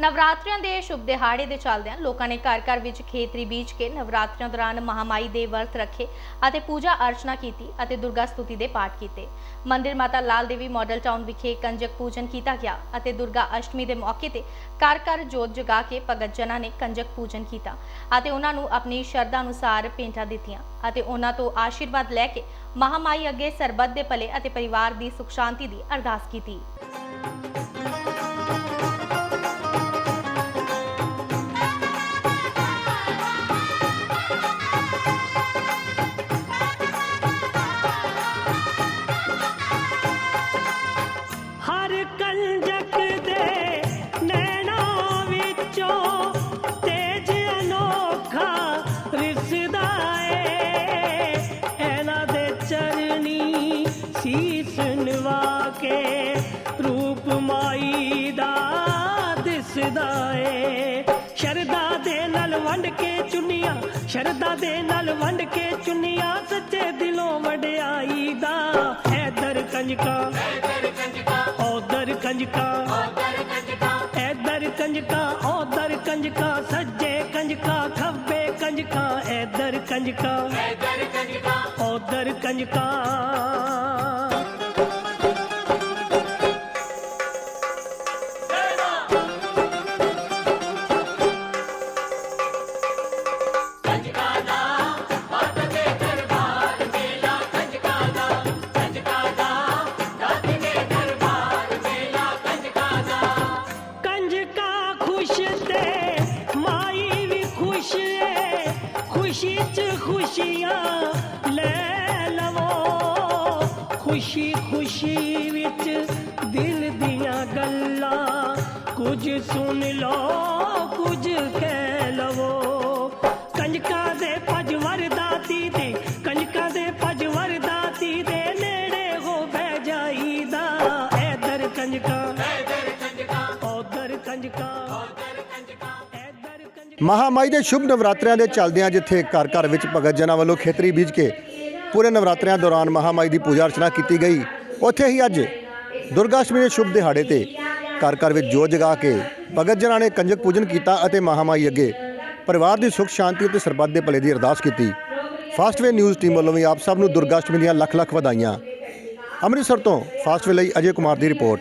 ਨਵਰਾਤਰਿਆਂ ਦੇ ਸ਼ੁਭ ਦਿਹਾੜੇ ਦੇ ਚੱਲਦਿਆਂ ਲੋਕਾਂ ਨੇ ਘਰ ਘਰ ਵਿੱਚ ਖੇਤਰੀ ਬੀਜ ਕੇ ਨਵਰਾਤਰਿਆਂ ਦੌਰਾਨ ਮਹਾਮਾਈ ਦੇ ਵਰਤ ਰੱਖੇ ਅਤੇ ਪੂਜਾ ਅਰਚਨਾ ਕੀਤੀ ਅਤੇ ਦੁਰਗਾ ਸਤੁਤੀ ਦੇ ਪਾਠ ਕੀਤੇ। ਮੰਦਿਰ ਮਾਤਾ ਲਾਲ ਦੇਵੀ ਮਾਡਲ ਟਾਊਨ ਵਿਖੇ ਕੰਜਕ ਪੂਜਨ ਕੀਤਾ ਗਿਆ ਅਤੇ ਦੁਰਗਾ ਅਸ਼ਟਮੀ ਦੇ ਮੌਕੇ ਤੇ ਘਰ ਘਰ ਜੋਤ ਜਗਾ ਕੇ ਭਗਤ ਜਨਾਂ ਨੇ ਕੰਜਕ ਪੂਜਨ ਕੀਤਾ ਅਤੇ ਉਹਨਾਂ ਨੂੰ ਆਪਣੀ ਸ਼ਰਧਾ ਅਨੁਸਾਰ ਭੇਂਟਾਂ ਦਿੱਤੀਆਂ ਅਤੇ ਉਹਨਾਂ ਤੋਂ ਆਸ਼ੀਰਵਾਦ ਲੈ ਕੇ ਮਹਾਮਾਈ ਅੱਗੇ ਸਰਬੱਤ ਦੇ ਭਲੇ ਅਤੇ ਪਰਿਵਾਰ ਦੀ ਸੁਖ ਸ਼ਾਂਤੀ ਦੀ ਅਰਦਾਸ ਕੀਤੀ। ਕੇ ਰੂਪ ਮਾਈ ਦਾ ਦਿਸਦਾ ਏ। ਸ਼ਰਦਾ ਦੇ ਨਾਲ ਵੰਡ ਕੇ ਚੁੰਨੀਆਂ ਸ਼ਰਦਾ ਦੇ ਨਾਲ ਵੰਡ ਕੇ ਚੁੰਨੀਆਂ ਸੱਚੇ ਦਿਲੋਂ ਵਡਿਆਈ ਦਾ। ਐਦਰ ਕੰਜਕਾ ਉਧਰ ਕੰਜਕਾ ਐਦਰ ਕੰਜਕਾ ਉਧਰ ਕੰਜਕਾ, ਸੱਜੇ ਕੰਜਕਾ, ਖੱਬੇ ਕੰਜਕਾ ਐਦਰ ਕੰਜਕਾ ਉਧਰ ਕੰਜਕਾ ਕੰਜਕਾ। ਖੁਸ਼ੀ ਚ ਖੁਸ਼ੀਆਂ ਲੈ ਲਵੋ। ਖੁਸ਼ੀ ਖੁਸ਼ੀ ਵਿੱਚ ਦਿਲ ਦੀਆਂ ਗੱਲਾਂ ਕੁਝ ਸੁਣ ਲਓ, ਕੁਝ ਕਹਿ ਲਵੋ। ਕੰਜਕਾ ਦੇ ਪਜ ਦਾਤੀ ਦੇ ਕੰਜਕਾਂ ਦੇ ਭਜਵਰ ਦਾਤੀ ਦੇ ਨੇੜੇ ਹੋ ਬਹਿ ਜਾਈਦਾ। ਐਦਰ ਕੰਜਕਾਂ। ਮਹਾਮਾਈ ਦੇ ਸ਼ੁਭ ਨਵਰਾਤਰਿਆਂ ਦੇ ਚੱਲਦਿਆਂ ਜਿੱਥੇ ਘਰ ਘਰ ਵਿੱਚ ਭਗਤ ਜਨਾਂ ਵੱਲੋਂ ਖੇਤਰੀ ਬੀਜ ਕੇ ਪੂਰੇ ਨਵਰਾਤਰਿਆਂ ਦੌਰਾਨ ਮਹਾਮਾਈ ਦੀ ਪੂਜਾ ਅਰਚਨਾ ਕੀਤੀ ਗਈ, ਉੱਥੇ ਹੀ ਅੱਜ ਦੁਰਗਾਸ਼ਟਮੀ ਦੇ ਸ਼ੁਭ ਦਿਹਾੜੇ ਤੇ ਘਰ ਘਰ ਵਿੱਚ ਜੋਤ ਜਗਾ ਕੇ ਭਗਤ ਜਨਾਂ ਨੇ ਕੰਜਕ ਪੂਜਨ ਕੀਤਾ ਅਤੇ ਮਹਾਮਾਈ ਅੱਗੇ ਪਰਿਵਾਰ ਦੀ ਸੁਖ, ਸ਼ਾਂਤੀ ਅਤੇ ਸਰਬੱਤ ਦੇ ਭਲੇ ਦੀ ਅਰਦਾਸ ਕੀਤੀ। ਫਾਸਟਵੇ ਨਿਊਜ਼ ਟੀਮ ਵੱਲੋਂ ਵੀ ਆਪ ਸਭ ਨੂੰ ਦੁਰਗਾ ਅਸ਼ਟਮੀ ਦੀਆਂ ਲੱਖ ਲੱਖ ਵਧਾਈਆਂ। ਅੰਮ੍ਰਿਤਸਰ ਤੋਂ ਫਾਸਟਵੇ ਲਈ ਅਜੇ ਕੁਮਾਰ ਦੀ ਰਿਪੋਰਟ।